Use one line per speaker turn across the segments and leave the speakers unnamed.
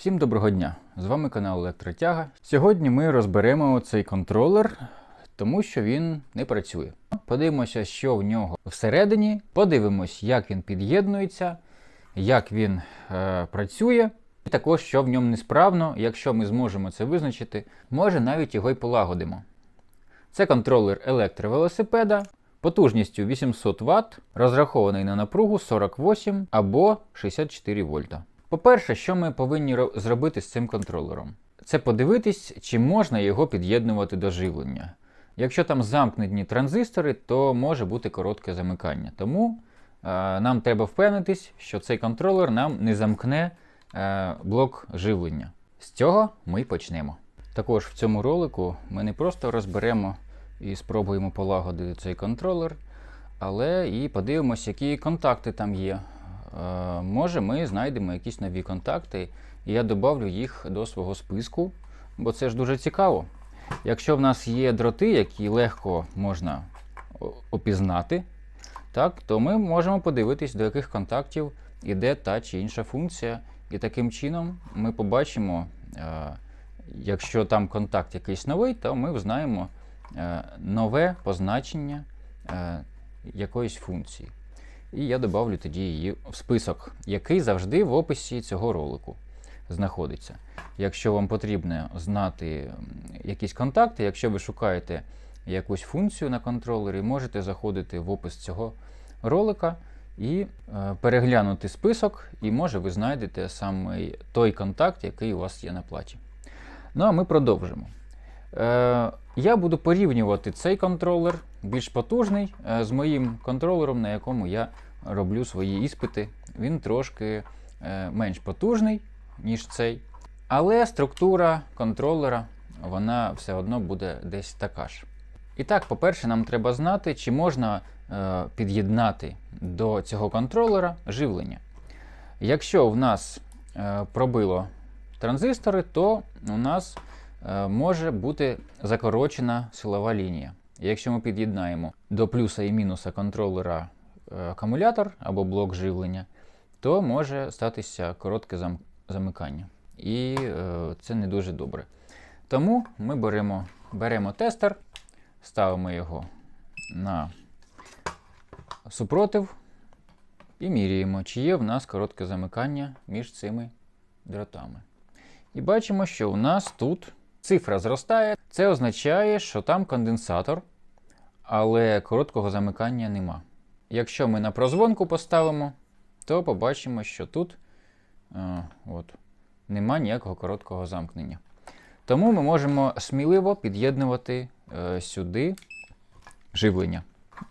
Всім доброго дня! З вами канал Електротяга. Сьогодні ми розберемо цей контролер, тому що він не працює. Подивимося, що в нього всередині, подивимось, як він під'єднується, як він е, працює, і також що в ньому несправно. Якщо ми зможемо це визначити, може навіть його й полагодимо. Це контролер електровелосипеда потужністю 800 Вт, розрахований на напругу 48 або 64 вольта. По-перше, що ми повинні зробити з цим контролером? Це подивитись, чи можна його під'єднувати до живлення. Якщо там замкнені транзистори, то може бути коротке замикання. Тому е, нам треба впевнитись, що цей контролер нам не замкне е, блок живлення. З цього ми почнемо. Також в цьому ролику ми не просто розберемо і спробуємо полагодити цей контролер, але і подивимося, які контакти там є. Е, може, ми знайдемо якісь нові контакти, і я додавлю їх до свого списку, бо це ж дуже цікаво. Якщо в нас є дроти, які легко можна опізнати, так, то ми можемо подивитись, до яких контактів іде та чи інша функція. І таким чином ми побачимо, е, якщо там контакт якийсь новий, то ми знаємо е, нове позначення якоїсь функції. І я додавлю тоді її в список, який завжди в описі цього ролику знаходиться. Якщо вам потрібно знати якісь контакти, якщо ви шукаєте якусь функцію на контролері, можете заходити в опис цього ролика і е, переглянути список, і може ви знайдете саме той контакт, який у вас є на платі. Ну а ми продовжимо. Е, я буду порівнювати цей контролер більш потужний е, з моїм контролером, на якому я роблю свої іспити. Він трошки е, менш потужний, ніж цей. Але структура контролера вона все одно буде десь така ж. І так, по-перше, нам треба знати, чи можна е, під'єднати до цього контролера живлення. Якщо в нас е, пробило транзистори, то у нас може бути закорочена силова лінія. Якщо ми під'єднаємо до плюса і мінуса контролера е, акумулятор або блок живлення, то може статися коротке замикання. І е, це не дуже добре. Тому ми беремо, беремо тестер, ставимо його на супротив і міряємо, чи є в нас коротке замикання між цими дротами. І бачимо, що у нас тут цифра зростає. Це означає, що там конденсатор, але короткого замикання нема. Якщо ми на прозвонку поставимо, то побачимо, що тут а, от, нема ніякого короткого замкнення. Тому ми можемо сміливо під'єднувати е, сюди живлення.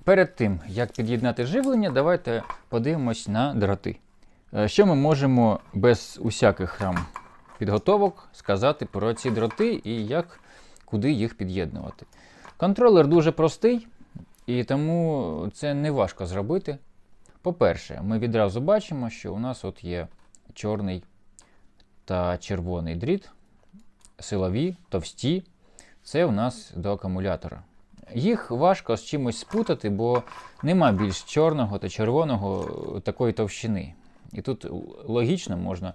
Перед тим, як під'єднати живлення, давайте подивимось на дроти. Е, Що ми можемо без усяких там підготовок сказати про ці дроти і як, куди їх під'єднувати. Контролер дуже простий, і тому це не важко зробити. По-перше, ми відразу бачимо, що у нас от є чорний та червоний дріт, силові, товсті. Це у нас до акумулятора. Їх важко з чимось спутати, бо нема більш чорного та червоного такої товщини. І тут логічно можна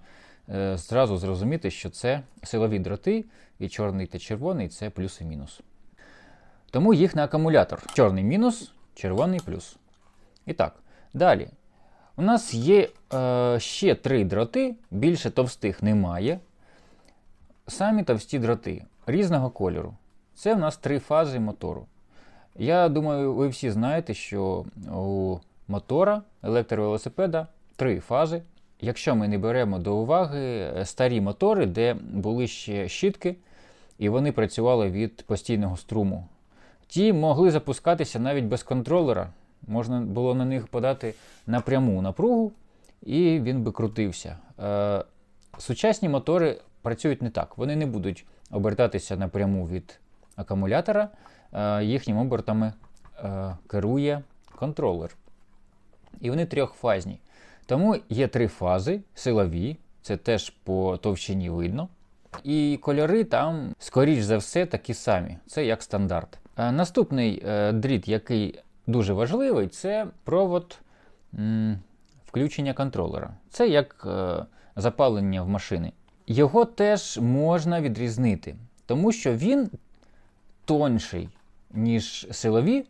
зразу зрозуміти, що це силові дроти, і чорний та червоний це плюс і мінус. Тому їх на акумулятор. Чорний мінус, червоний плюс. І так, далі. У нас є е, ще три дроти, більше товстих немає. Самі товсті дроти різного кольору. Це в нас три фази мотору. Я думаю, ви всі знаєте, що у мотора електровелосипеда три фази. Якщо ми не беремо до уваги е, старі мотори, де були ще щітки, і вони працювали від постійного струму. Ті могли запускатися навіть без контролера. Можна було на них подати напряму напругу, і він би крутився. Е, сучасні мотори працюють не так. Вони не будуть обертатися напряму від акумулятора, е, їхніми обертами е, керує контролер. І вони трьохфазні. Тому є три фази силові, це теж по товщині видно. І кольори там, скоріш за все, такі самі. Це як стандарт. Е, Наступний е, дріт, який дуже важливий, це провод включення контролера. Це як е, запалення в машини. Його теж можна відрізнити, тому що він тонший, ніж силові,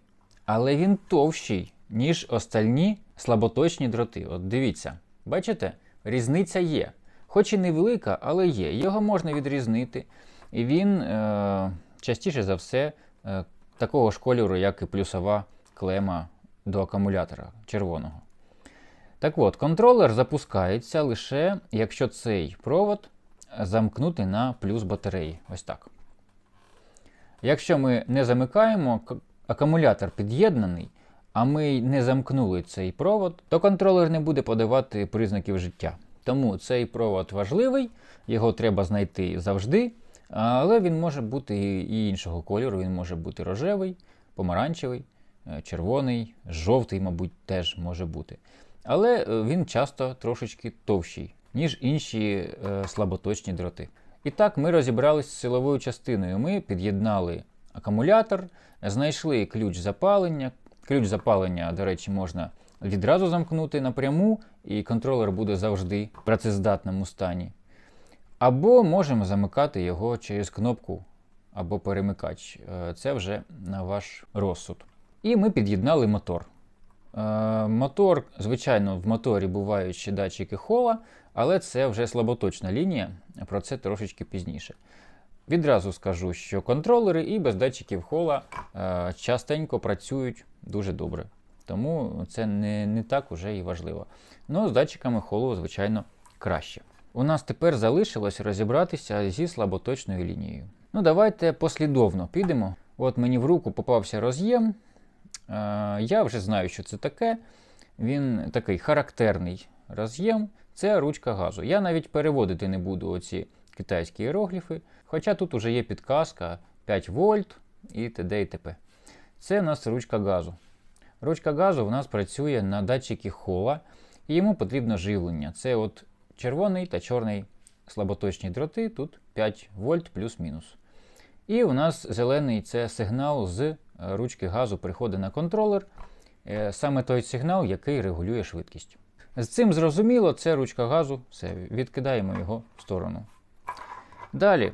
але він товщий, ніж остальні слаботочні дроти. От дивіться, бачите, різниця є. Хоч і невелика, але є. Його можна відрізнити. І він е, частіше за все е, такого ж кольору, як і плюсова клема до акумулятора червоного. Так от, контролер запускається лише, якщо цей провод замкнути на плюс батареї. Ось так. Якщо ми не замикаємо, акумулятор під'єднаний, а ми не замкнули цей провод, то контролер не буде подавати признаків життя. Тому цей провод важливий, його треба знайти завжди, але він може бути і іншого кольору, він може бути рожевий, помаранчевий, е, червоний, жовтий, мабуть, теж може бути. Але е, він часто трошечки товщий, ніж інші е, слаботочні дроти. І так, ми розібралися з силовою частиною. Ми під'єднали акумулятор, знайшли ключ запалення. Ключ запалення, до речі, можна відразу замкнути напряму, і контролер буде завжди в працездатному стані. Або можемо замикати його через кнопку або перемикач. Е, це вже на ваш розсуд. І ми під'єднали мотор. Е, мотор, звичайно, в моторі бувають ще датчики хола, але це вже слаботочна лінія, про це трошечки пізніше. Відразу скажу, що контролери і без датчиків хола е, частенько працюють дуже добре. Тому це не не так уже і важливо. Ну, з датчиками холу, звичайно, краще. У нас тепер залишилось розібратися зі слаботочною лінією. Ну, давайте послідовно підемо. От мені в руку попався роз'єм. Я вже знаю, що це таке. Він такий характерний роз'єм. Це ручка газу. Я навіть переводити не буду оці китайські іерогліфи. Хоча тут вже є підказка 5 вольт і т.д. і т.п. Це у нас ручка газу. Ручка газу у нас працює на датчики хола, і йому потрібно живлення. Це от червоний та чорний слаботочні дроти, тут 5 вольт плюс-мінус. І у нас зелений це сигнал з ручки газу приходить на контролер. Е, саме той сигнал, який регулює швидкість. З цим зрозуміло, це ручка газу, все, відкидаємо його в сторону. Далі,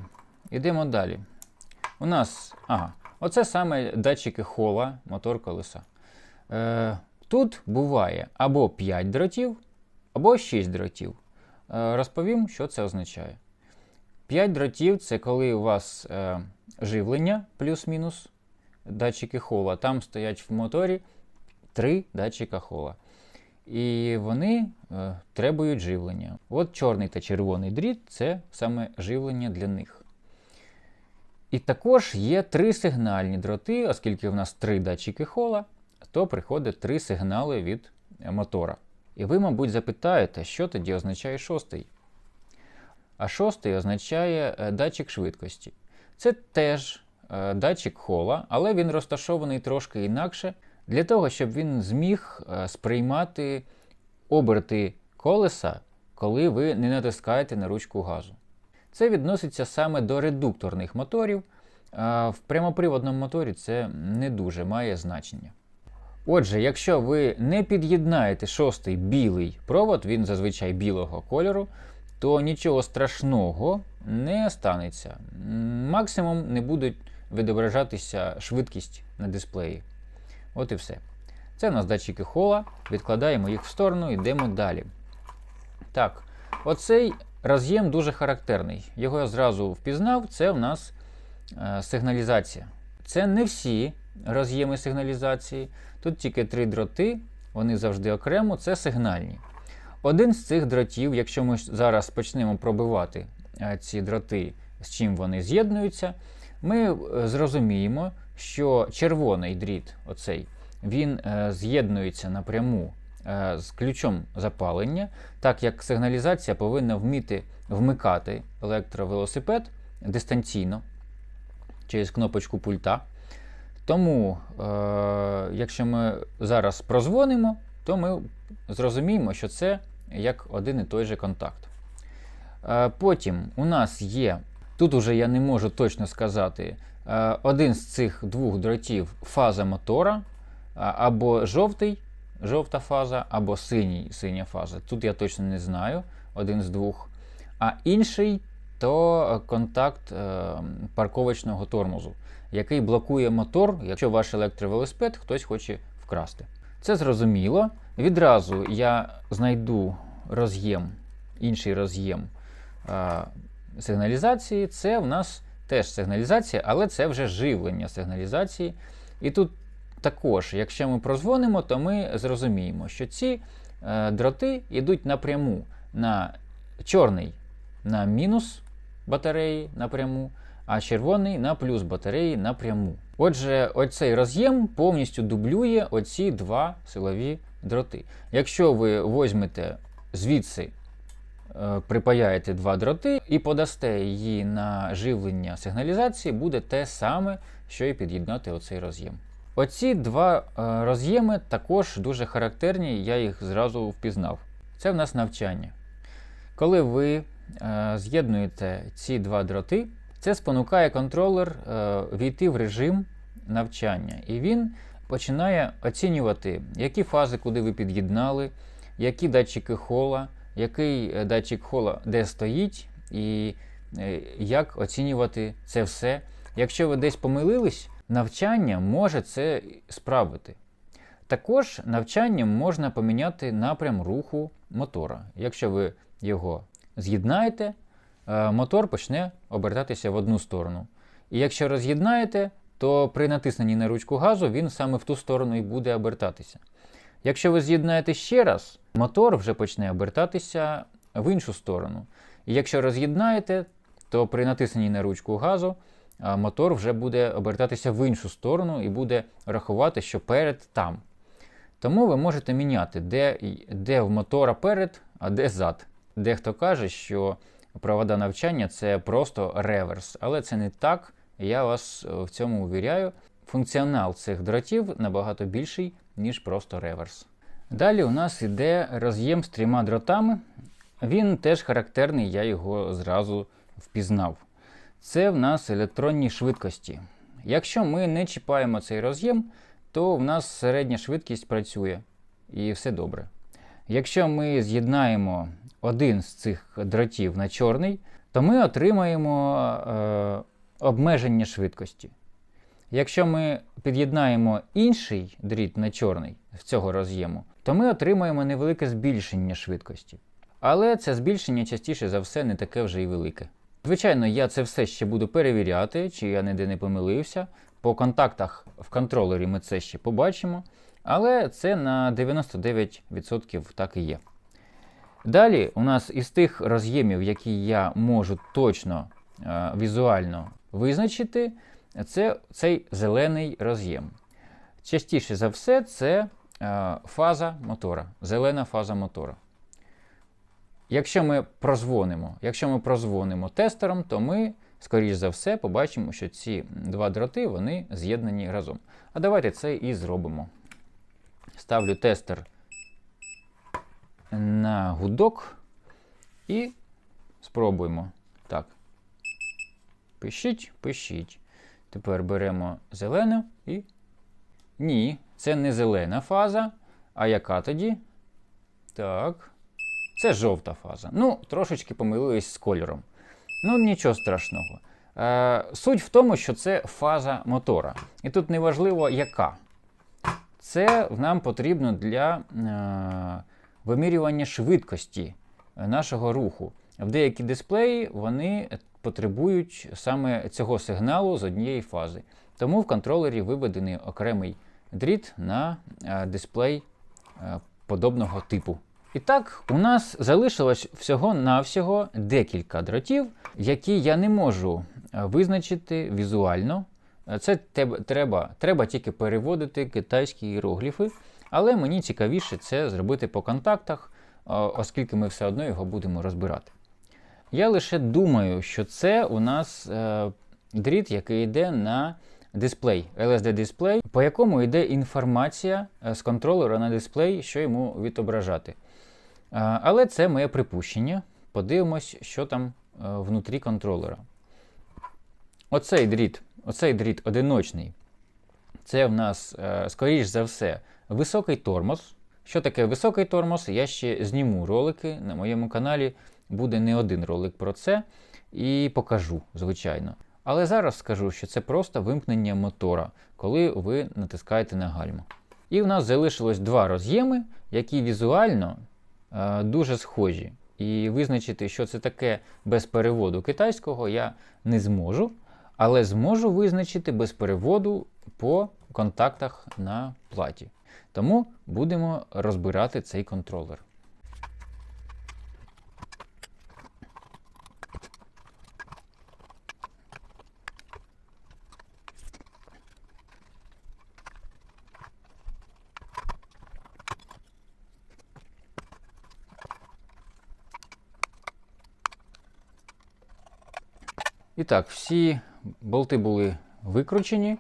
йдемо далі. У нас, ага, оце саме датчики хола, мотор колеса. Е, Тут буває або 5 дротів, або 6 дротів. Е, Розповім, що це означає. 5 дротів це коли у вас е, живлення плюс-мінус датчики хола. Там стоять в моторі 3 датчика хола. І вони е, требують живлення. От чорний та червоний дріт це саме живлення для них. І також є три сигнальні дроти, оскільки в нас три датчики хола, то приходить три сигнали від мотора. І ви, мабуть, запитаєте, що тоді означає шостий. А шостий означає е, датчик швидкості. Це теж е, датчик хола, але він розташований трошки інакше для того, щоб він зміг е, сприймати оберти колеса, коли ви не натискаєте на ручку газу. Це відноситься саме до редукторних моторів. В прямоприводному моторі це не дуже має значення. Отже, якщо ви не під'єднаєте шостий білий провод, він зазвичай білого кольору, то нічого страшного не станеться. Максимум не буде відображатися швидкість на дисплеї. От і все. Це у нас датчики хола, відкладаємо їх в сторону, йдемо далі. Так, оцей роз'єм дуже характерний. Його я зразу впізнав, це у нас е, сигналізація. Це не всі роз'єми сигналізації. Тут тільки три дроти, вони завжди окремо, це сигнальні. Один з цих дротів, якщо ми зараз почнемо пробивати е, ці дроти, з чим вони з'єднуються, ми е, зрозуміємо, що червоний дріт, оцей, він з'єднується напряму з ключом запалення, так як сигналізація повинна вміти вмикати електровелосипед дистанційно через кнопочку пульта. Тому, е, якщо ми зараз прозвонимо, то ми зрозуміємо, що це як один і той же контакт. Е, потім у нас є, тут уже я не можу точно сказати, Е, один з цих двох дротів фаза мотора, е, або жовтий, жовта фаза, або синій синя фаза. Тут я точно не знаю, один з двох. А інший то контакт е, парковочного тормозу, який блокує мотор, якщо ваш електровелосипед хтось хоче вкрасти. Це зрозуміло. Відразу я знайду роз'єм, інший роз'єм е, сигналізації. Це в нас теж сигналізація, але це вже живлення сигналізації. І тут також, якщо ми прозвонимо, то ми зрозуміємо, що ці е, дроти йдуть напряму на чорний на мінус батареї напряму, а червоний на плюс батареї напряму. Отже, оцей роз'єм повністю дублює оці два силові дроти. Якщо ви возьмете звідси, е, припаяєте два дроти і подасте її на живлення сигналізації, буде те саме, що і під'єднати оцей роз'єм. Оці два е, роз'єми також дуже характерні, я їх зразу впізнав. Це в нас навчання. Коли ви е, з'єднуєте ці два дроти, це спонукає контролер е, війти в режим навчання. І він починає оцінювати, які фази, куди ви під'єднали, які датчики хола, який датчик хола де стоїть, і як оцінювати це все. Якщо ви десь помилились, навчання може це справити. Також навчанням можна поміняти напрям руху мотора. Якщо ви його з'єднаєте, е, мотор почне обертатися в одну сторону. І якщо роз'єднаєте, то при натисненні на ручку газу він саме в ту сторону і буде обертатися. Якщо ви з'єднаєте ще раз, мотор вже почне обертатися в іншу сторону. І якщо роз'єднаєте, то при натисненні на ручку газу мотор вже буде обертатися в іншу сторону і буде рахувати, що перед там. Тому ви можете міняти, де де в мотора перед, а де зад. Дехто каже, що провода навчання це просто реверс, але це не так. Я вас е, в цьому увіряю. Функціонал цих дротів набагато більший, ніж просто реверс. Далі у нас йде роз'єм з трьома дротами. Він теж характерний, я його зразу впізнав. Це в нас електронні швидкості. Якщо ми не чіпаємо цей роз'єм, то в нас середня швидкість працює і все добре. Якщо ми з'єднаємо один з цих дротів на чорний, то ми отримаємо е, обмеження швидкості. Якщо ми під'єднаємо інший дріт на чорний з цього роз'єму, то ми отримаємо невелике збільшення швидкості. Але це збільшення частіше за все не таке вже і велике. Звичайно, я це все ще буду перевіряти, чи я ніде не помилився. По контактах в контролері ми це ще побачимо. Але це на 99% так і є. Далі, у нас із тих роз'ємів, які я можу точно е, візуально визначити, це цей зелений роз'єм. Частіше за все, це е, фаза мотора, зелена фаза мотора. Якщо ми прозвонимо, якщо ми прозвонимо тестером, то ми, скоріш за все, побачимо, що ці два дроти вони з'єднані разом. А давайте це і зробимо. Ставлю тестер на гудок і спробуємо. Так. Пишіть, пишіть. Тепер беремо зелену і. Ні, це не зелена фаза. А яка тоді? Так. Це жовта фаза. Ну, трошечки помилились з кольором. Ну, нічого страшного. Е, Суть в тому, що це фаза мотора. І тут неважливо, яка. Це нам потрібно для е, вимірювання швидкості нашого руху. В деякі дисплеї вони потребують саме цього сигналу з однієї фази. Тому в контролері виведений окремий дріт на е, дисплей е, подобного типу. І так, у нас залишилось всього-навсього декілька дротів, які я не можу е, визначити візуально. Це треба треба тільки переводити китайські іерогліфи, але мені цікавіше це зробити по контактах, оскільки ми все одно його будемо розбирати. Я лише думаю, що це у нас е, дріт, який йде на дисплей, LSD-дисплей, по якому йде інформація е, з контролера на дисплей, що йому відображати. Але це моє припущення. Подивимось, що там е, внутрі контролера. Оцей дріт, оцей дріт одиночний. Це в нас, е, скоріш за все, високий тормоз. Що таке високий тормоз? Я ще зніму ролики на моєму каналі буде не один ролик про це. і покажу, звичайно. Але зараз скажу, що це просто вимкнення мотора, коли ви натискаєте на гальму. І в нас залишилось два роз'єми, які візуально дуже схожі. І визначити, що це таке без переводу китайського, я не зможу, але зможу визначити без переводу по контактах на платі. Тому будемо розбирати цей контролер. І так, всі болти були викручені,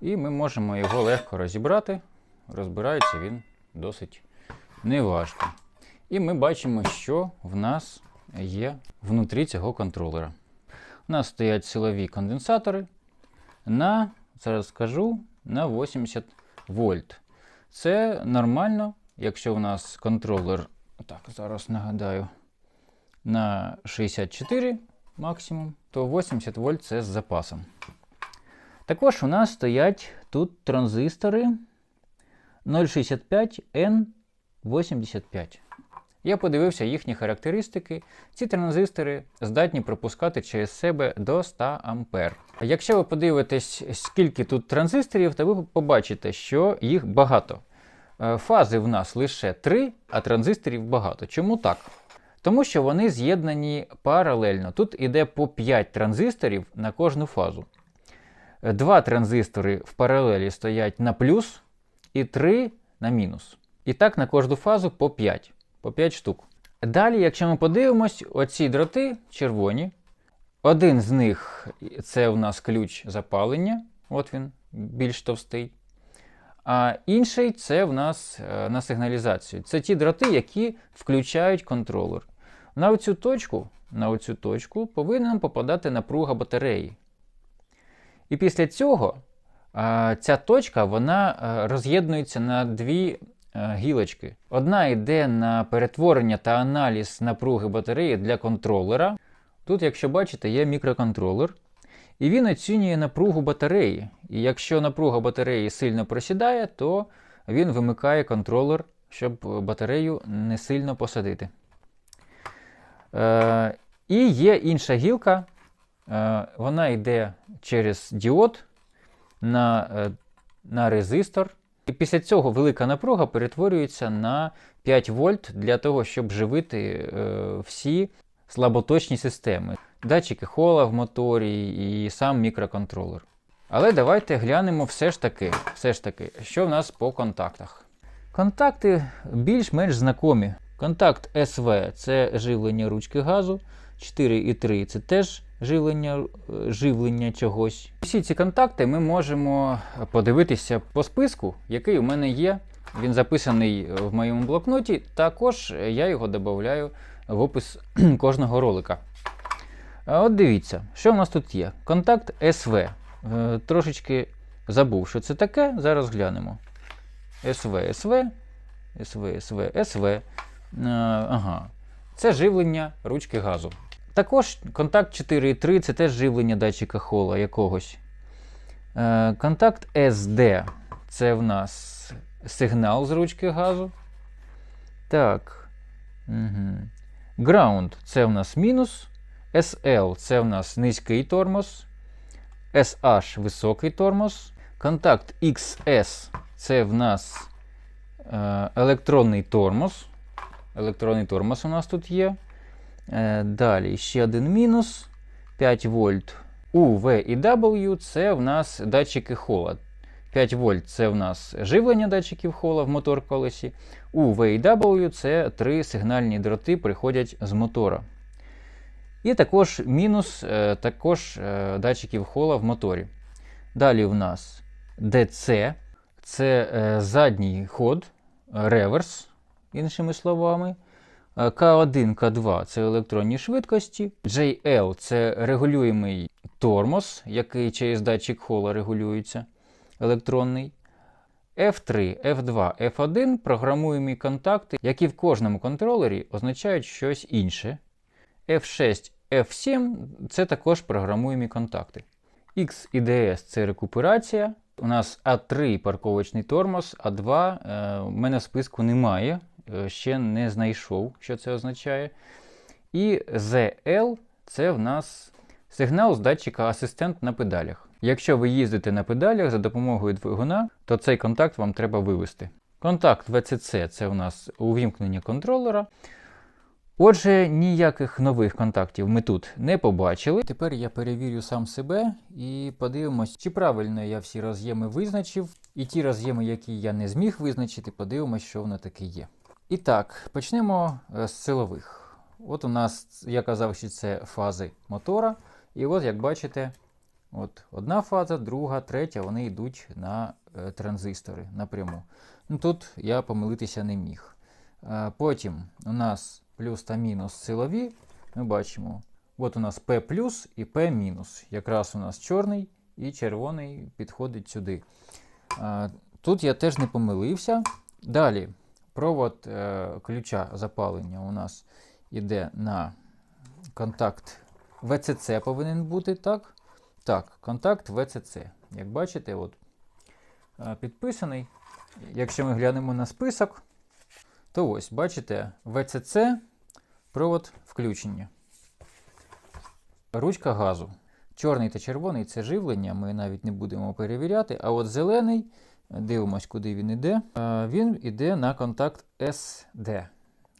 і ми можемо його легко розібрати. Розбирається він досить неважко. І ми бачимо, що в нас є внутрі цього контролера. У нас стоять силові конденсатори на, зараз скажу, на 80 вольт. Це нормально, якщо у нас контролер, так, зараз нагадаю, на 64 максимум, то 80 вольт це з запасом. Також у нас стоять тут транзистори 065N85. Я подивився їхні характеристики. Ці транзистори здатні пропускати через себе до 100 А. Якщо ви подивитесь, скільки тут транзисторів, то ви побачите, що їх багато. Е, Фази в нас лише 3, а транзисторів багато. Чому так? Тому що вони з'єднані паралельно. Тут іде по 5 транзисторів на кожну фазу. Два транзистори в паралелі стоять на плюс і 3 на мінус. І так на кожну фазу по 5, по 5 штук. Далі, якщо ми подивимось, оці дроти червоні. Один з них це у нас ключ запалення, от він більш товстий. А інший це в нас е, на сигналізацію. Це ті дроти, які включають контролер. На оцю точку, на оцю точку повинен попадати напруга батареї. І після цього ця точка вона роз'єднується на дві гілочки. Одна йде на перетворення та аналіз напруги батареї для контролера. Тут, якщо бачите, є мікроконтролер. І він оцінює напругу батареї. І якщо напруга батареї сильно просідає, то він вимикає контролер, щоб батарею не сильно посадити. Е, І є інша гілка, е, вона йде через діод на, е, на резистор. І після цього велика напруга перетворюється на 5 вольт для того, щоб живити всі слаботочні системи. Датчики хола в моторі і сам мікроконтролер. Але давайте глянемо все ж таки, все ж таки, що в нас по контактах. Контакти більш-менш знакомі. Контакт СВ це живлення ручки газу, 4,3 це теж живлення живлення чогось. Всі ці контакти ми можемо подивитися по списку, який у мене є. Він записаний в моєму блокноті. Також я його додаю в опис кожного ролика. От дивіться, що в нас тут є. Контакт СВ. Е, трошечки забув, що це таке. Зараз глянемо. СВ, СВ, СВ, СВ, СВ. Е, ага. Це живлення ручки газу. Також контакт 4.3 це теж живлення датчика хола якогось. Е, контакт SD це в нас сигнал з ручки газу. Так. Угу. Ground це в нас мінус. SL це в нас низький тормоз. SH високий тормоз. Контакт XS це в нас е, електронний тормоз. Електронний тормоз у нас тут є. Е, далі ще один мінус. 5 вольт. U, V і W це в нас датчики хола. 5 вольт це в нас живлення датчиків хола в мотор колесі. U, V і W це три сигнальні дроти приходять з мотора. І також мінус е, також е, датчиків хола в моторі. Далі в нас DC це задній ход, реверс, іншими словами. К1, К2 це електронні швидкості. JL це регулюємий тормоз, який через датчик хола регулюється електронний. F3, F2, F1 програмуємі контакти, які в кожному контролері означають щось інше. F6 F7 це також програмуємі контакти. X і DS це рекуперація. У нас А3 парковочний тормоз, А2 е, в мене в списку немає, е, ще не знайшов, що це означає. І ZL це в нас сигнал з датчика асистент на педалях. Якщо ви їздите на педалях за допомогою двигуна, то цей контакт вам треба вивести. Контакт VCC це у нас увімкнення контролера. Отже, ніяких нових контактів ми тут не побачили. Тепер я перевірю сам себе і подивимось, чи правильно я всі роз'єми визначив. І ті роз'єми, які я не зміг визначити, подивимось, що воно таке є. І так, почнемо з силових. От у нас, я казав, що це фази мотора. І от, як бачите, от одна фаза, друга, третя, вони йдуть на е, транзистори напряму. Ну, Тут я помилитися не міг. Е, Потім у нас плюс та мінус силові. Ми бачимо, от у нас P плюс і P мінус. Якраз у нас чорний і червоний підходить сюди. Е, Тут я теж не помилився. Далі провод е, ключа запалення у нас йде на контакт VCC повинен бути, так? Так, контакт VCC. Як бачите, от, е, підписаний. Якщо ми глянемо на список, то ось, бачите, VCC провод включення. Ручка газу. Чорний та червоний це живлення, ми навіть не будемо перевіряти. А от зелений, дивимось, куди він іде. е, Він іде на контакт SD.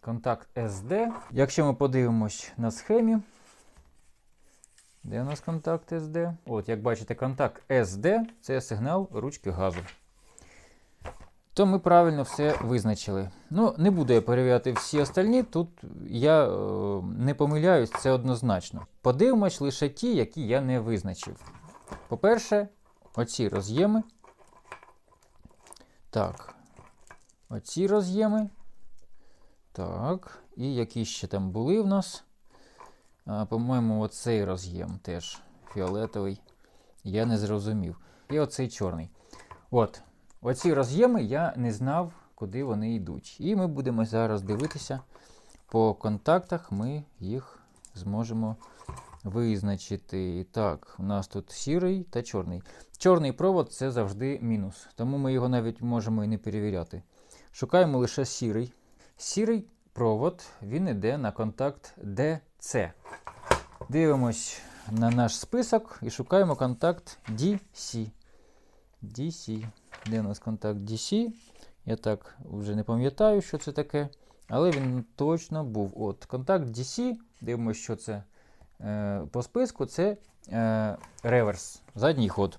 Контакт SD. Якщо ми подивимось на схемі, де у нас контакт SD? От, як бачите, контакт SD це сигнал ручки газу. То ми правильно все визначили. Ну, не буду я перевіряти всі остальні. Тут я е, не помиляюсь, це однозначно. Подивимось лише ті, які я не визначив. По-перше, оці роз'єми. Так. Оці роз'єми. Так. І які ще там були в нас? По-моєму, оцей роз'єм теж фіолетовий. Я не зрозумів. І оцей чорний. От. Оці роз'єми я не знав, куди вони йдуть. І ми будемо зараз дивитися по контактах, ми їх зможемо визначити. Так, у нас тут сірий та чорний. Чорний провод це завжди мінус, тому ми його навіть можемо і не перевіряти. Шукаємо лише сірий. Сірий провод він йде на контакт DC. Дивимось на наш список і шукаємо контакт DC. DC. Де у нас контакт DC? Я так вже не пам'ятаю, що це таке. Але він точно був. От, Контакт DC. Дивимося, що це по списку. Це е, реверс, задній ход.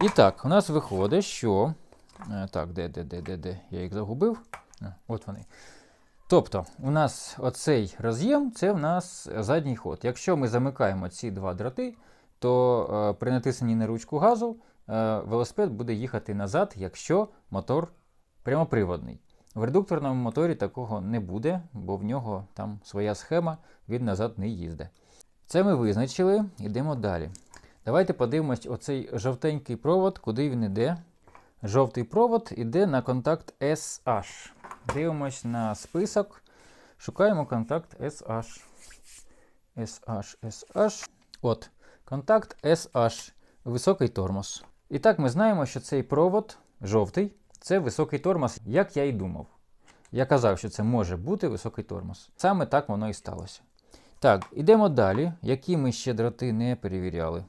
І так, у нас виходить, що. Е, так, де, де, де, де, де? Я їх загубив. От вони. Тобто, у нас оцей роз'єм це в нас задній ход. Якщо ми замикаємо ці два дроти, то е, при натисненні на ручку газу е, велосипед буде їхати назад, якщо мотор прямоприводний. В редукторному моторі такого не буде, бо в нього там своя схема, він назад не їздить. Це ми визначили, йдемо далі. Давайте подивимось оцей жовтенький провод, куди він йде. Жовтий провод йде на контакт SH. Дивимось на список. Шукаємо контакт SH. SH, SH. От, контакт SH. Високий тормоз. І так ми знаємо, що цей провод жовтий це високий тормоз, як я і думав. Я казав, що це може бути високий тормоз. Саме так воно і сталося. Так, ідемо далі. Які ми ще дроти не перевіряли?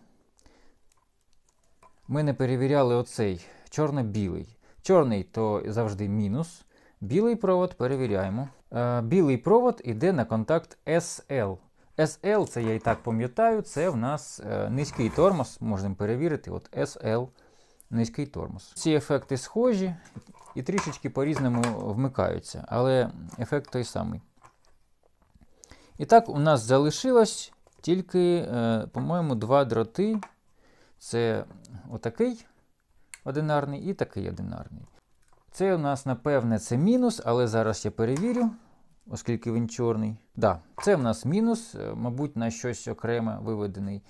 Ми не перевіряли оцей чорно-білий. Чорний то завжди мінус. Білий провод перевіряємо. Е, білий провод йде на контакт SL. SL, це я і так пам'ятаю, це в нас е, низький тормоз, можемо перевірити. От SL низький тормоз. Ці ефекти схожі і трішечки по-різному вмикаються, але ефект той самий. І так, у нас залишилось тільки, е, по-моєму, два дроти. Це отакий одинарний і такий одинарний. Це у нас, напевне, це мінус, але зараз я перевірю, оскільки він чорний. Да, це в нас мінус, е, мабуть, на щось окреме виведений.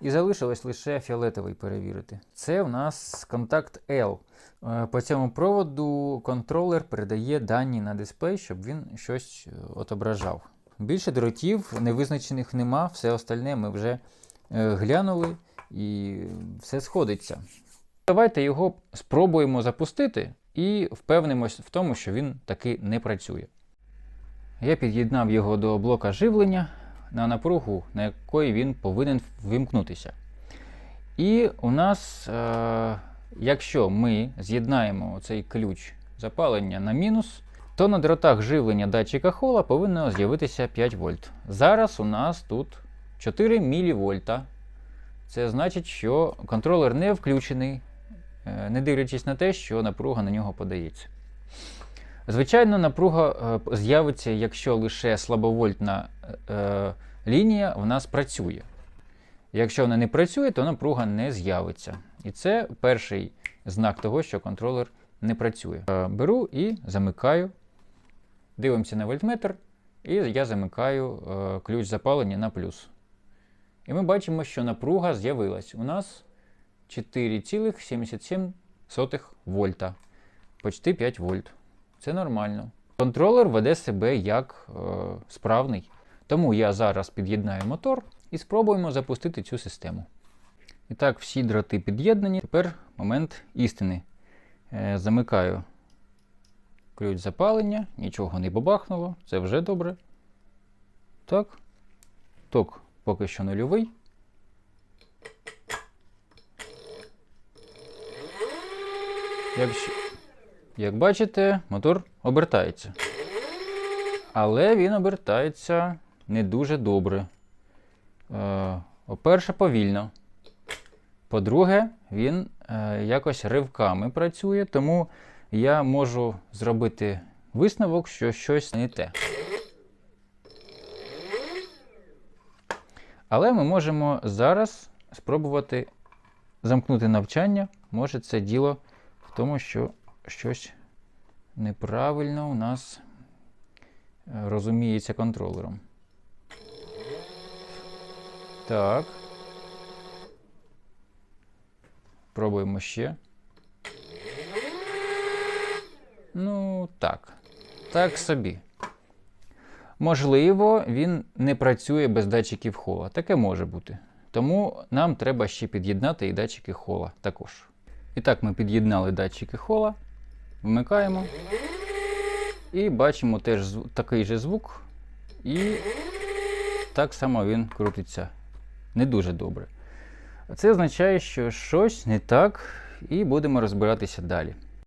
І залишилось лише фіолетовий перевірити. Це у нас контакт L. Е, По цьому проводу контролер передає дані на дисплей, щоб він щось е, отображав. Більше дротів невизначених нема, все остальне ми вже е, глянули і все сходиться. Давайте його спробуємо запустити і впевнимось в тому, що він таки не працює. Я під'єднав його до блока живлення на напругу, на якої він повинен вимкнутися. І у нас, е, якщо ми з'єднаємо цей ключ запалення на мінус, то на дротах живлення датчика хола повинно з'явитися 5 вольт. Зараз у нас тут 4 мВ. Це значить, що контролер не включений, е, не дивлячись на те, що напруга на нього подається. Звичайно, напруга е, з'явиться, якщо лише слабовольтна е, лінія в нас працює. Якщо вона не працює, то напруга не з'явиться. І це перший знак того, що контролер не працює. Е, Беру і замикаю. Дивимося на вольтметр, і я замикаю е, ключ запалення на плюс. І ми бачимо, що напруга з'явилась. У нас 4,77 вольта. Почти 5 вольт. Це нормально. Контролер веде себе як е, справний. Тому я зараз під'єднаю мотор і спробуємо запустити цю систему. І так, всі дроти під'єднані. Тепер момент істини. Е, замикаю ключ запалення, нічого не бабахнуло, це вже добре. Так. Ток поки що нульовий. Якщо, як бачите, мотор обертається. Але він обертається не дуже добре. Е, По-перше, повільно. По-друге, він е, якось ривками працює, тому я можу зробити висновок, що щось не те. Але ми можемо зараз спробувати замкнути навчання. Може, це діло в тому, що щось неправильно у нас е, розуміється контролером. Так. Пробуємо ще. Ну, так. Так собі. Можливо, він не працює без датчиків хола. Таке може бути. Тому нам треба ще під'єднати і датчики хола також. І так, ми під'єднали датчики хола, вмикаємо. І бачимо теж такий же звук. І так само він крутиться не дуже добре. Це означає, що щось не так, і будемо розбиратися далі.